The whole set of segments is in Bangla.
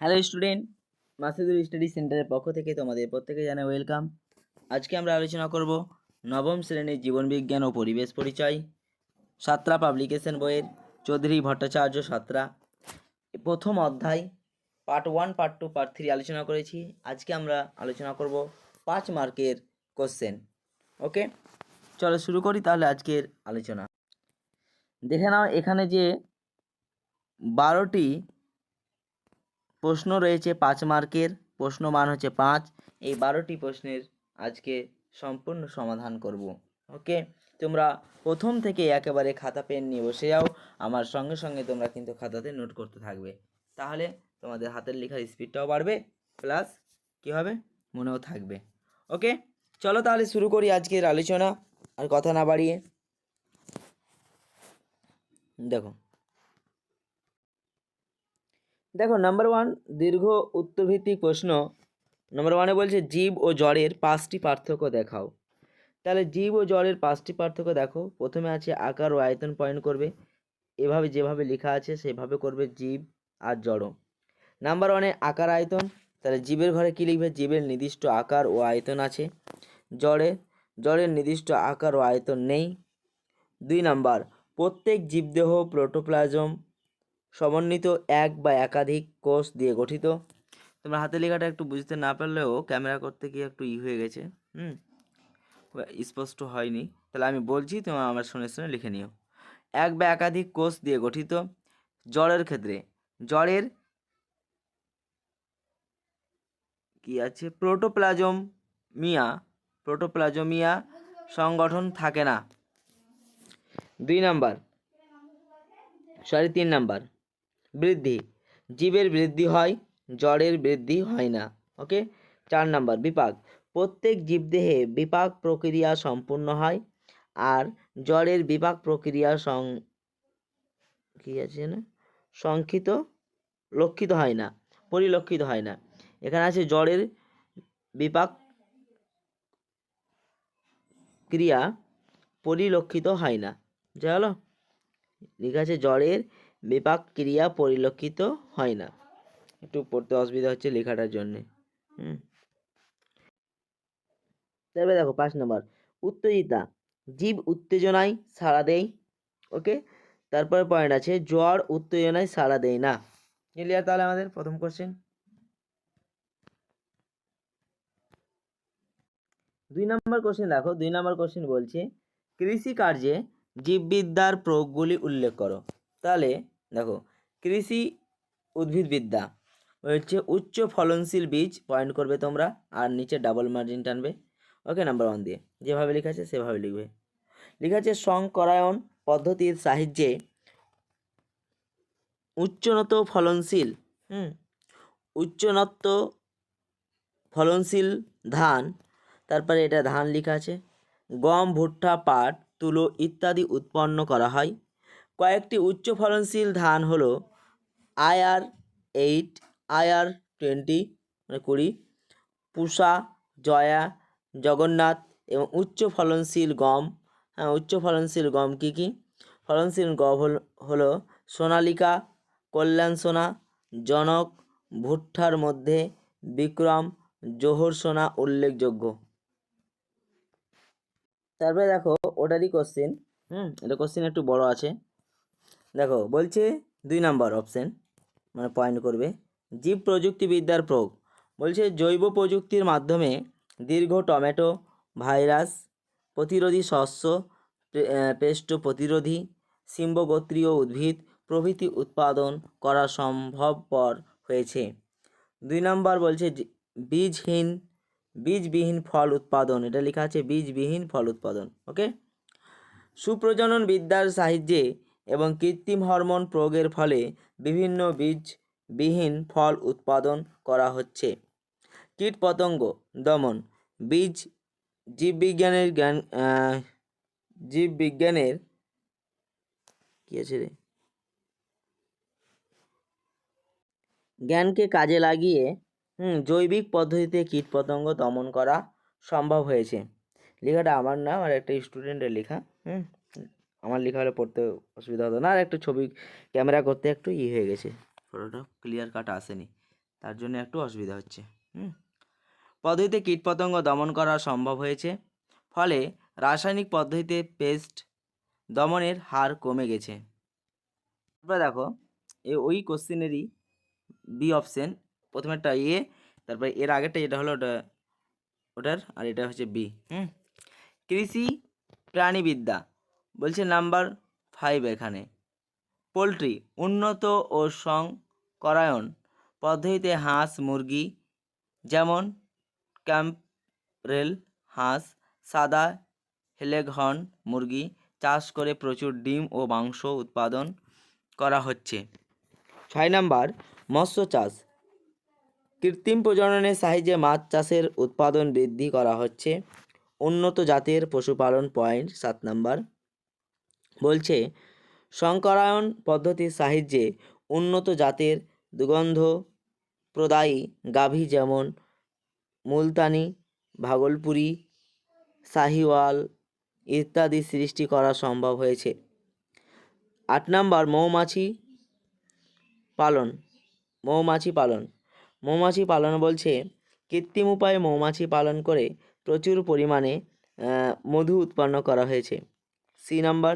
হ্যালো স্টুডেন্ট মাসুদুর স্টাডি সেন্টারের পক্ষ থেকে তোমাদের প্রত্যেকে জানাই ওয়েলকাম আজকে আমরা আলোচনা করব নবম শ্রেণির জীবনবিজ্ঞান ও পরিবেশ পরিচয়, সাতরা পাবলিকেশন বইয়ের চৌধুরী ভট্টাচার্য সাতরা। প্রথম অধ্যায় part one part two part three আলোচনা করেছি। আজকে আমরা আলোচনা করব পাঁচ মার্কের কোশ্চেন ওকে চলো শুরু করি তাহলে আজকের আলোচনা। দেখে নাও এখানে যে বারোটি প্রশ্ন রয়েছে পাঁচ মার্কের প্রশ্ন মান হচ্ছে পাঁচ। এই বারোটি প্রশ্নের আজকে সম্পূর্ণ সমাধান করব। ওকে? তোমরা প্রথম থেকে একেবারে খাতা পেন নিয়ে বসে যাও। আমার সঙ্গে সঙ্গে তোমরা কিন্তু খাতাতে নোট করতে থাকবে। তাহলে তোমাদের হাতের লেখার স্পিডটাও বাড়বে প্লাস কী হবে? মনেও থাকবে। ওকে? চলো তাহলে শুরু করি আজকের আলোচনা। আর কথা না বাড়িয়ে। দেখো দেখো নাম্বার ওয়ান দীর্ঘ উত্তরভিত্তিক প্রশ্ন। নাম্বার ওয়ানে বলছে, জীব ও জড়ের পাঁচটি পার্থক্য দেখাও। তাহলে জীব ও জড়ের পাঁচটি পার্থক্য দেখো। প্রথমে আছে আকার ও আয়তন পয়েন্ট করবে। এভাবে যেভাবে লেখা আছে, সেভাবে করবে জীব আর জড়। নাম্বার ওয়ানে আকার আয়তন। তাহলে জীবের ঘরে কী লিখবে? জীবের নির্দিষ্ট আকার ও আয়তন আছে। জড়ে, জড়ের নির্দিষ্ট আকার ও আয়তন নেই। দুই নাম্বার, প্রত্যেক জীবদেহ প্রোটোপ্লাজম সমন্বিত এক বা একাধিক কোষ দিয়ে গঠিত। তোমরা হাতে লেখাটা একটু বুঝতে না পারলেও ক্যামেরা করতে গিয়ে একটু ই হয়ে গেছে, হুম? স্পষ্ট হয়নি। তাহলে আমি বলছি, তোমরা আমার শুনে শুনে লিখে নিও। এক বা একাধিক কোষ দিয়ে গঠিত জড়ের ক্ষেত্রে, জড়ের কি আছে? প্রোটোপ্লাজম মিয়া প্রোটোপ্লাজমিয়া সংগঠন থাকে না। দুই নাম্বার, সরি, তিন নাম্বার। বৃদ্ধি। জীবের বৃদ্ধি হয় জড়ের বৃদ্ধি হয় না। ওকে? চার নাম্বার, বিপাক। প্রত্যেক জীবদেহে বিপাক প্রক্রিয়া সম্পূর্ণ হয় আর জড়ের বিপাক প্রক্রিয়া সং কী আছে না সংক্ষিত, লক্ষিত হয় না, পরিলক্ষিত হয় না। এখানে আছে জড়ের বিপাক ক্রিয়া পরিলক্ষিত হয় না। বুঝা লেখা আছে জড়ের বিপাক ক্রিয়া পরিলক্ষিত হয় না। একটু পড়তে অসুবিধা হচ্ছে লেখাটার জন্যে। হুম। তারপরে দেখো পাঁচ নম্বর। উত্তেজিতা। জীব উত্তেজনায় সাড়া দেয়। ওকে? তারপরে পয়েন্ট আছে, জ্বর উত্তেজনায় সাড়া দেয় না। ক্লিয়ার তাহলে আমাদের প্রথম কোশ্চেন দুই নম্বর কোশ্চেন দেখো, দুই নম্বর কোশ্চেন বলছে কৃষি কার্যে জীববিদ্যার প্রয়োগগুলি উল্লেখ করো। তাহলে দেখো, কৃষি উদ্ভিদবিদ্যা হচ্ছে উচ্চ ফলনশীল বীজ পয়েন্ট করবে তোমরা, আর নিচে ডাবল মার্জিন টানবে। ওকে নাম্বার ওয়ান দিয়ে, যেভাবে লেখা আছে সেভাবে লিখবে। লেখা আছে সংকরায়ন পদ্ধতির সাহায্যে উচ্চনত ফলনশীল, হুম, উচ্চনত ফলনশীল ধান, তারপরে এটা ধান লেখা আছে, গম, ভুট্টা, পাট, তুলো ইত্যাদি উৎপন্ন করা হয়। কয়েকটি উচ্চ ফলনশীল ধান হলো আয়ার এইট, আয়ার টোয়েন্টি মানে কুড়ি, পুষা, জয়া, জগন্নাথ এবং উচ্চ ফলনশীল গম। হ্যাঁ উচ্চ ফলনশীল গম কী কী? ফলনশীল গম হল, হলো সোনালিকা, কল্যাণ সোনা, জনক, ভুট্টার মধ্যে বিক্রম, জোহর সোনা উল্লেখযোগ্য। তারপরে দেখো, ওটারই কোশ্চেন হুম, এটা কোশ্চেন একটু বড় আছে। দেখো বলছে দুই নাম্বার অপশন মানে পয়েন্ট করবে। জীব প্রযুক্তিবিদ্যার প্রয়োগ। বলছে জৈব প্রযুক্তির মাধ্যমে দীর্ঘ টমেটো, ভাইরাস, প্রতিরোধী শস্য পেস্ট প্রতিরোধী, সিম্বগোত্রীয় উদ্ভিদ প্রভৃতি উৎপাদন করা সম্ভবপর হয়েছে। দুই নম্বর বলছে বীজহীন, বীজবিহীন ফল উৎপাদন। এটা লেখা আছে বীজবিহীন ফল উৎপাদন ওকে সুপ্রজনন বিদ্যার সাহায্যে এবং কৃত্রিম হরমোন প্রয়োগের ফলে বিভিন্ন বীজবিহীন ফল উৎপাদন করা হচ্ছে। কীটপতঙ্গ দমন বীজ জীববিজ্ঞানের জ্ঞান জীববিজ্ঞানের কী আছে রে? জ্ঞানকে কাজে লাগিয়ে জৈবিক পদ্ধতিতে কীটপতঙ্গ দমন করা সম্ভব হয়েছে। লেখাটা আমার না আমার একটা স্টুডেন্টের লেখা, হুম। আমার লেখা হলে পড়তে অসুবিধা হতো না। আর একটু ছবি, ক্যামেরা করতে একটু ই হয়ে গেছে। ফটোটা ক্লিয়ার কাট আসেনি। তার জন্য একটু অসুবিধা হচ্ছে, হুম? পদ্ধতিতে কীটপতঙ্গ দমন করা সম্ভব হয়েছে। ফলে রাসায়নিক পদ্ধতিতে পেস্ট দমনের হার কমে গেছে। তারপরে দেখো, এ ওই কোশ্চেনেরই বি অপশন প্রথমেরটা এ তারপরে এর আগেরটা যেটা হলো ওটা, ওটার আর এটা হচ্ছে বি হুম? কৃষি প্রাণীবিদ্যা। বলছে নাম্বার ফাইভ এখানে। পোলট্রি, উন্নত ও সংকরায়ন পদ্ধতিতে হাঁস, মুরগি যেমন ক্যাম্পরেল হাঁস, সাদা হেলেঘন মুরগি চাষ করে প্রচুর ডিম ও মাংস উৎপাদন করা হচ্ছে। ছয় নাম্বার, মৎস্য চাষ। কৃত্রিম প্রজননের সাহায্যে মাছ চাষের উৎপাদন বৃদ্ধি করা হচ্ছে। উন্নত জাতের পশুপালন পয়েন্ট সাত নাম্বার। বলছে সংকরায়ন পদ্ধতির সাহায্যে উন্নত জাতের দুগন্ধ প্রদায়ী গাভী যেমন মুলতানি, ভাগলপুরি সাহিওয়াল ইত্যাদি সৃষ্টি করা সম্ভব হয়েছে। আট নাম্বার, মৌমাছি পালন মৌমাছি পালন। মৌমাছি পালন বলছে, কৃত্রিম উপায়ে মৌমাছি পালন করে প্রচুর পরিমাণে মধু উৎপন্ন করা হয়েছে। C number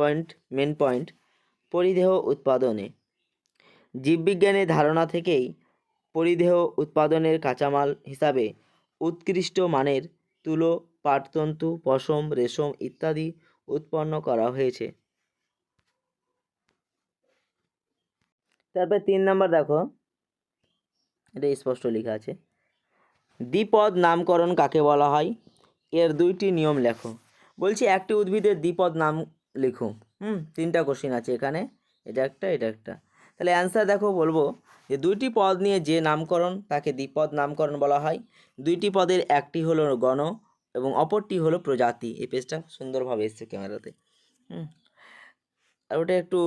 point main point পরিদেহ উৎপাদনে। জীববিজ্ঞানের ধারণা থেকেই পরিদেহ উৎপাদনের কাঁচামাল হিসাবে উৎকৃষ্ট মানের তুলো, পাটতন্তু, পশম, রেশম ইত্যাদি উৎপন্ন করা হয়েছে। তারপরে তিন নম্বর দেখো। এটা স্পষ্ট লেখা আছে। দ্বিপদ নামকরণ কাকে বলা হয়? এর দুইটি নিয়ম লেখো। বলছি একটি উদ্ভিদের দ্বিপদ নাম লিখো হুম, তিনটা কোশ্চিন আছে এখানে। এটা একটা এটা একটা। তাহলে অ্যান্সার দেখো, বলব যে দুইটি পদ নিয়ে যে নামকরণ, তাকে দ্বিপদ নামকরণ বলা হয়। দুইটি পদের একটি হলো গণ এবং অপরটি হলো প্রজাতি। এই পেজটা সুন্দরভাবে এসছে ক্যামেরাতে হুম, আর ওটা একটু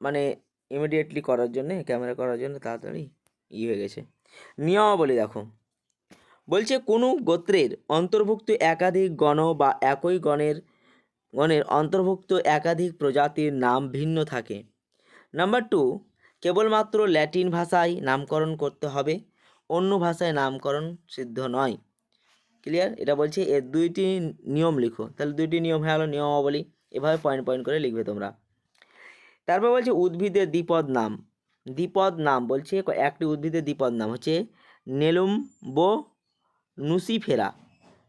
মানে ইমিডিয়েটলি করার জন্যে ক্যামেরা করার জন্য তাড়াতাড়ি ই হয়ে গেছে। নিয়মাবলী দেখো। বলছে, কোনো গোত্রের অন্তর্ভুক্ত একাধিক গণ বা একই গণের গণের অন্তর্ভুক্ত একাধিক প্রজাতির নাম ভিন্ন থাকে। নাম্বার টু কেবলমাত্র ল্যাটিন ভাষায় নামকরণ করতে হবে, অন্য ভাষায় নামকরণ সিদ্ধ নয়। ক্লিয়ার এটা বলছে এর দুইটি নিয়ম লিখো। তাহলে দুইটি নিয়ম হয়ে গেলো, নিয়মাবলী। এভাবে পয়েন্ট পয়েন্ট করে লিখবে তোমরা। তারপর বলছে উদ্ভিদের দ্বিপদ নাম। দ্বিপদ নাম বলছে, একটি উদ্ভিদের দ্বিপদ নাম হচ্ছে নেলুম্বো নুসিফেরা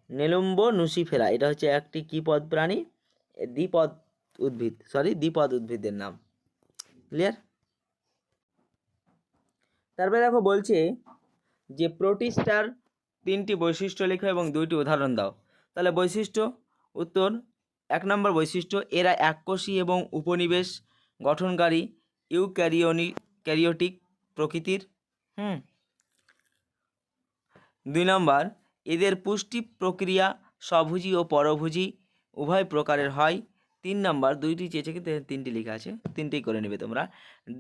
নেলুম্বো নুসিফেরা এটা হচ্ছে একটি কী পদ প্রাণী? দ্বিপদ উদ্ভিদ সরি দ্বিপদ উদ্ভিদের নাম। ক্লিয়ার তারপরে দেখো বলছে যে প্রোটিস্টার তিনটি বৈশিষ্ট্য লেখো এবং দুইটি উদাহরণ দাও। তাহলে বৈশিষ্ট্য, উত্তর, এক নম্বর বৈশিষ্ট্য, এরা এককোষী এবং উপনিবেশ গঠনকারী ইউক্যারিওনি, ক্যারিওটিক প্রকৃতির, হুম। দুই নম্বর, এদের পুষ্টি প্রক্রিয়া স্বভোজী ও পরভোজী উভয় প্রকারের হয়। তিন নম্বর, দুইটি চেয়েছে কিন্তু তিনটি লেখা আছে, তিনটেই করে নেবে তোমরা।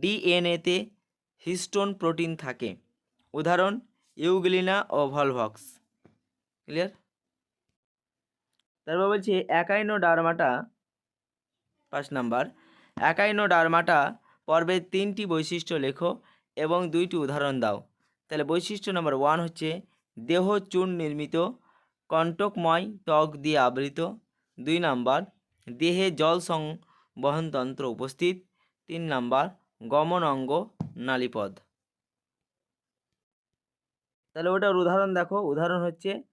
ডিএনএতে হিস্টোন প্রোটিন থাকে। উদাহরণ, ইউগ্লিনা ও ভলভক্স। ক্লিয়ার? তারপর বলছি একাইনো ডারমাটা পাঁচ নাম্বার একাইনো ডারমাটা পর্বের তিনটি বৈশিষ্ট্য লেখো এবং দুইটি উদাহরণ দাও। তাহলে বৈশিষ্ট্য নম্বর ওয়ান হচ্ছে, দেহ চূর্ণ নির্মিত, কণ্টকময় ত্বক দিয়ে আবৃত দুই নাম্বার, দেহে জল সংবহনতন্ত্র উপস্থিত। তিন নাম্বার, গমন অঙ্গ নালীপদ। তাহলে ওটার উদাহরণ দেখো। উদাহরণ হচ্ছে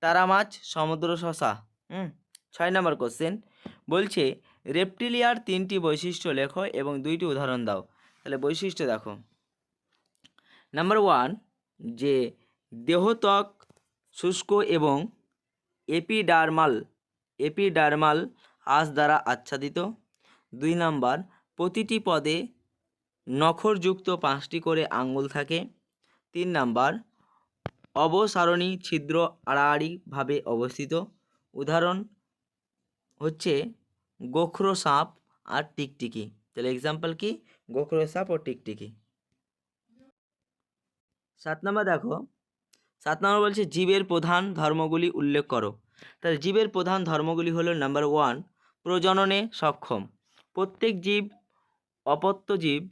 তারা মাছ, সমুদ্র শশা। হুম, ছয় নম্বর কোশ্চেন বলছে, রেপটিলিয়ার তিনটি বৈশিষ্ট্য লেখো এবং দুইটি উদাহরণ দাও। তাহলে বৈশিষ্ট্য দেখো। নাম্বার ওয়ান যে দেহত্বক, শুষ্ক এবং এপিডার্মাল এপিডার্মাল আঁশ দ্বারা আচ্ছাদিত। দুই নাম্বার, প্রতিটি পদে নখরযুক্ত পাঁচটি করে আঙ্গুল থাকে। তিন নাম্বার, অবসারণী ছিদ্র আড়াআড়িভাবে অবস্থিত। উদাহরণ হচ্ছে গোখরো সাপ আর টিকটিকি। তাহলে এক্সাম্পল কি? গোখরো সাপ ও টিকটিকি। সাত নম্বর দেখো, সাত নম্বর বলছে জীবের প্রধান ধর্মগুলি উল্লেখ করো। তাহলে জীবের প্রধান ধর্মগুলি হলো নাম্বার ওয়ান প্রজননে সক্ষম। প্রত্যেক জীব অপত্য জীব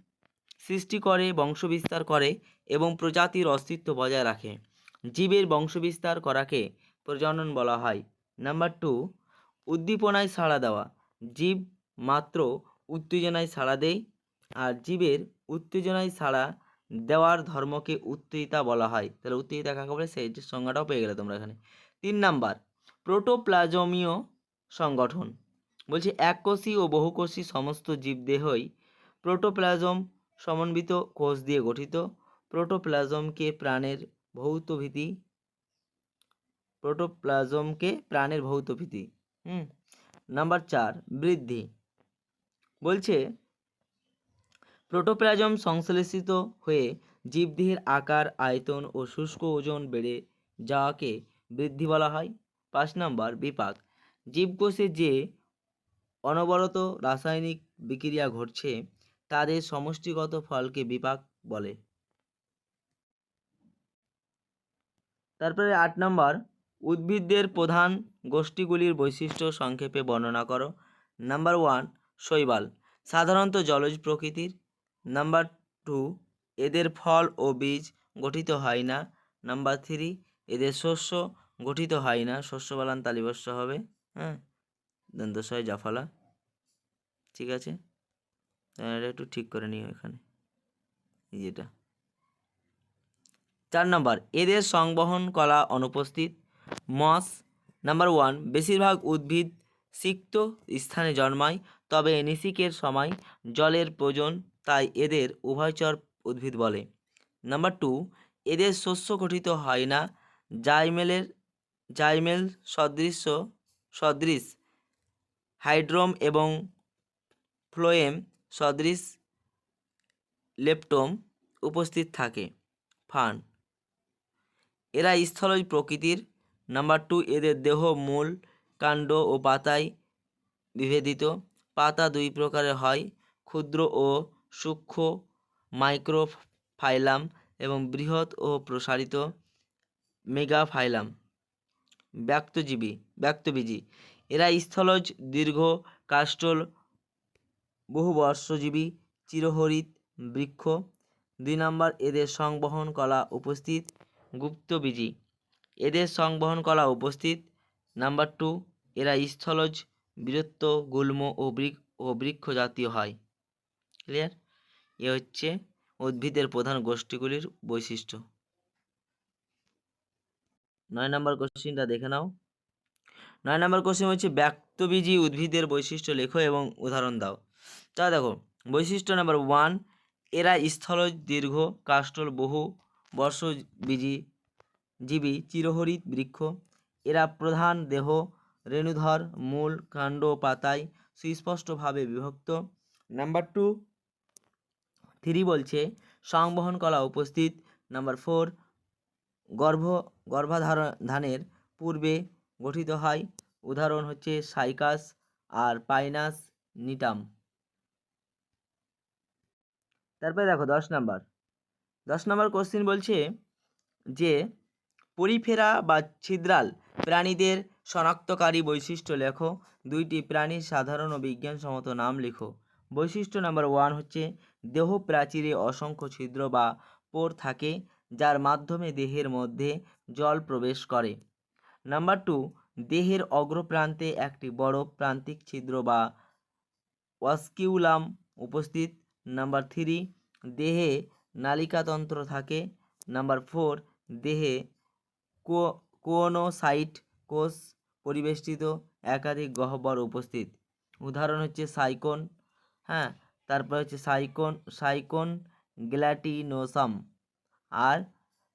সৃষ্টি করে, বংশবিস্তার করে এবং প্রজাতির অস্তিত্ব বজায় রাখে। জীবের বংশবিস্তার করাকে প্রজনন বলা হয়। নাম্বার টু উদ্দীপনায় সাড়া দেওয়া। জীব মাত্র উত্তেজনায় সাড়া দেয় আর জীবের উত্তেজনায় সাড়া দেওয়ার ধর্মকে উত্তেজিতা বলা হয়। তাহলে উত্তেজিতা কাকে বলে? সেই সংজ্ঞাটাও পেয়ে গেলে তোমরা এখানে। তিন নাম্বার প্রোটোপ্লাজমীয় সংগঠন। বলছি এককোষী ও বহুকোষী সমস্ত জীবদেহই প্রোটোপ্লাজম সমন্বিত কোষ দিয়ে গঠিত। প্রোটোপ্লাজমকে প্রাণের ভৌত ভীতি। প্রোটোপ্লাজমকে প্রাণের ভৌত ভীতি। হুম, নাম্বার চার, বৃদ্ধি। বলছে প্রোটোপ্লাজম সংশ্লেষিত হয়ে জীবদেহের আকার, আয়তন ও শুষ্ক ওজন বেড়ে যাওয়াকে বৃদ্ধি বলা হয়। পাঁচ নাম্বার বিপাক। জীবকোষে যে অনবরত রাসায়নিক বিক্রিয়া ঘটছে, তাদের সমষ্টিগত ফলকে বিপাক বলে। তারপরে আট নম্বর উদ্ভিদদের প্রধান গোষ্ঠীগুলির বৈশিষ্ট্য সংক্ষেপে বর্ণনা করো। নাম্বার ওয়ান, শৈবাল, সাধারণত জলজ প্রকৃতির। নাম্বার টু, এদের ফল ও বীজ গঠিত হয় না। নাম্বার থ্রি, এদের শস্য গঠিত হয় না। শস্য বালান তালিবস্য হবে হ্যাঁ? দন্তস্বয় জাফালা, ঠিক আছে? এটা একটু ঠিক করে নিও এখানে যেটা। চার নম্বর, এদের সংবহন কলা অনুপস্থিত, মস, নাম্বার ওয়ান, বেশিরভাগ উদ্ভিদ সিক্ত স্থানে জন্মায়, তবে নিষিকের সময় জলের প্রয়োজন, তাই এদের উভয়চর উদ্ভিদ বলে। নাম্বার টু, এদের শস্য গঠিত হয় না, জাইমেলের জাইমেল সদৃশ্য সদৃশ, হাইড্রোম এবং ফ্লোয়েম সদৃশ লেপটোম উপস্থিত থাকে। ফান এরা স্থলজ প্রকৃতির। নাম্বার টু, এদের দেহ, মূল, কাণ্ড ও পাতায় বিভেদিত। পাতা দুই প্রকারের হয়, ক্ষুদ্র ও সূক্ষ্ম, মাইক্রোফাইলাম এবং বৃহৎ ও প্রসারিত মেগাফাইলাম। ব্যক্তজীবী, ব্যক্তবীজী। এরা স্থলজ, দীর্ঘ কাস্টল বহুবর্ষজীবী চিরহরিত বৃক্ষ। দুই নম্বর, এদের সংবহন কলা উপস্থিত, গুপ্তবীজী। এদের সংবহন কলা উপস্থিত। নাম্বার টু, এরা স্থলজ, বীরত্ব, গুল্ম ও বৃক, ও বৃক্ষ জাতীয় হয়। ক্লিয়ার? এ হচ্ছে উদ্ভিদের প্রধান গোষ্ঠীগুলির বৈশিষ্ট্য। নয় নম্বর কোশ্চিনটা দেখে নাও। নয় নম্বর কোশ্চেন হচ্ছে, ব্যক্তবীজী উদ্ভিদের বৈশিষ্ট্য লেখো এবং উদাহরণ দাও। তা দেখো, বৈশিষ্ট্য নাম্বার ওয়ান, এরা স্থলজ দীর্ঘ কাষ্টল বহু, বর্ষবীজী জীবী চিরহরিত বৃক্ষ। এরা প্রধান দেহ, রেণুধর, মূল, কাণ্ড পাতায় সুস্পষ্টভাবে বিভক্ত। নাম্বার টু, থ্রি বলছে, সংবহন কলা উপস্থিত। নাম্বার ফোর গর্ভ গর্ভাধানের পূর্বে গঠিত হয়। উদাহরণ হচ্ছে সাইকাস আর পাইনাস নিটাম। তারপরে দেখো দশ নাম্বার। দশ নাম্বার কোশ্চিন বলছে যে, পরিফেরা বা ছিদ্রাল প্রাণীদের শনাক্তকারী বৈশিষ্ট্য লেখো। দুইটি প্রাণীর সাধারণ ও বিজ্ঞানসম্মত নাম লেখো। বৈশিষ্ট্য নাম্বার ওয়ান হচ্ছে, দেহ প্রাচীরে অসংখ্য ছিদ্র বা পোর থাকে। যার মাধ্যমে দেহের মধ্যে জল প্রবেশ করে। নাম্বার টু দেহের অগ্রপ্রান্তে একটি বড় প্রান্তিক ছিদ্র বা ওয়াস্কিউলাম উপস্থিত। নাম্বার থ্রি দেহে নালিকাতন্ত্র থাকে। নাম্বার ফোর দেহে কোনোসাইট কোষ পরিবেষ্টিত একাধিক গহ্বর উপস্থিত। উদাহরণ হচ্ছে সাইকোন হ্যাঁ? তারপর হচ্ছে সাইকোন সাইকোন গ্ল্যাটিনোসাম। আর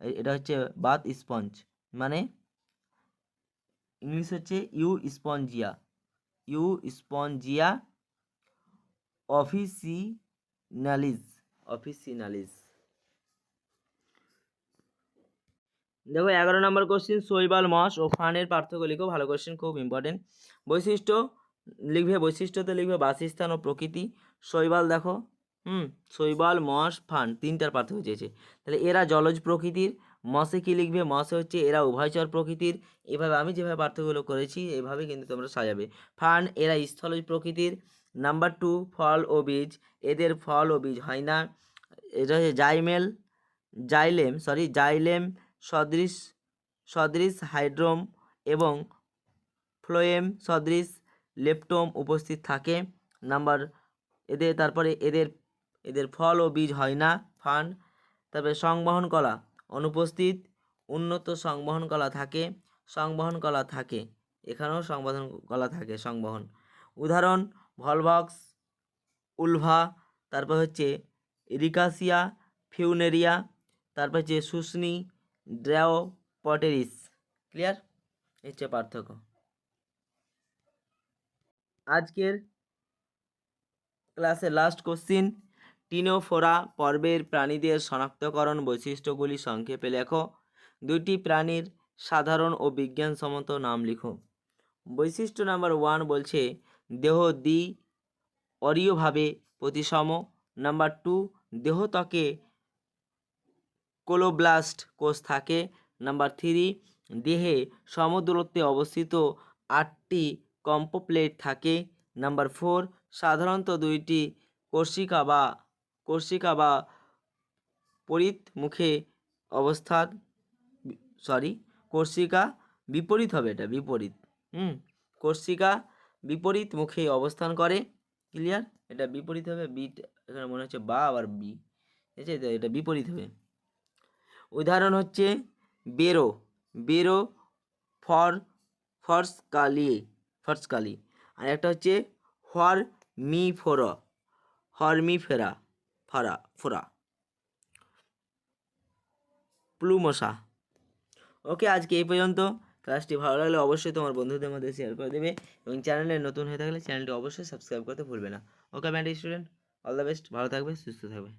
এটা হচ্ছে বাত স্পঞ্জ। মানে ইংলিশ হচ্ছে ইউ স্পঞ্জিয়া। ইউ স্পঞ্জিয়া অফিসিনালিজ অফিসিনালিজ দেখো, এগারো নম্বর কোশ্চেন শৈবাল মস ও ফানের পার্থক্য লিখো। ভালো কোশ্চেন খুব ইম্পর্টেন্ট বৈশিষ্ট্য লিখবে, বৈশিষ্ট্যতে লিখবে বাসস্থান ও প্রকৃতি। শৈবাল দেখো হুম, শৈবাল মস ফান তিনটার পার্থক্য চেয়েছে। তাহলে এরা জলজ প্রকৃতির, মসে কী লিখবে? মসে হচ্ছে এরা উভয়চর প্রকৃতির। এভাবে আমি যেভাবে পার্থক্যগুলো করেছি, এভাবে কিন্তু তোমরা সাজাবে। ফান, এরা স্থলজ প্রকৃতির। নাম্বার টু, ফল ও বীজ। এদের ফল ও বীজ হয় না। এটা হচ্ছে জাইমেল, জাইলেম সরি জাইলেম, সদৃশ সদৃশ হাইড্রোম এবং ফ্লোয়েম, সদৃশ লেপটোম উপস্থিত থাকে। নাম্বার, এদের, তারপরে এদের এদের ফল ও বীজ হয় না, ফান। তারপরে সংবহন কলা অনুপস্থিত। উন্নত সংবহন কলা থাকে, সংবহন কলা থাকে। এখানেও সংবহন কলা থাকে, সংবহন। উদাহরণ, ভলভক্স, উলভা, তারপর হচ্ছে রিকাসিয়া, ফিউনেরিয়া, তারপর হচ্ছে শুষ্নি ড্রাও পটেরিস ক্লিয়ার হচ্ছে পার্থক্য। আজকের ক্লাসে লাস্ট কোশ্চিন টিনোফোরা পর্বের প্রাণীদের শনাক্তকরণ বৈশিষ্ট্যগুলি সংক্ষেপে লেখো। দুইটি প্রাণীর সাধারণ ও বিজ্ঞানসম্মত নাম লিখো। বৈশিষ্ট্য নাম্বার ওয়ান বলছে, দেহ দ্বি অরীয়ভাবে প্রতিসম। নাম্বার টু দেহত্বকে কোলোব্লাস্ট কোষ থাকে। নাম্বার থ্রি, দেহে সমদূরত্বে অবস্থিত আটটি কম্পোপ্লেট থাকে। নাম্বার ফোর, সাধারণত দুইটি কোর্সিকা বা কোর্সিকা বা পরিত মুখে অবস্থান সরি কোর্সিকা বিপরীত হবে এটা, বিপরীত, হুম, কোর্সিকা বিপরীত মুখে অবস্থান করে ক্লিয়ার এটা বিপরীত হবে, বি এখানে মনে হচ্ছে বা আবার বি, ঠিক আছে? এটা বিপরীত হবে। উদাহরণ হচ্ছে বেরো বেরো ফর, ফর্সকালি ফর্সকালি, আর একটা হচ্ছে হর মি ফোর হরমি ফেরা ফরা ফোরা প্লুমশা ওকে, আজকে এই পর্যন্ত। ক্লাসটি ভালো লাগলে অবশ্যই তোমার বন্ধুদের মধ্যে শেয়ার করে দেবে এবং চ্যানেলে নতুন হয়ে থাকলে চ্যানেলটি অবশ্যই সাবস্ক্রাইব করতে ভুলবে না। ওকে ম্যাডি স্টুডেন্ট অল দ্য বেস্ট ভালো থাকবে, সুস্থ থাকবে।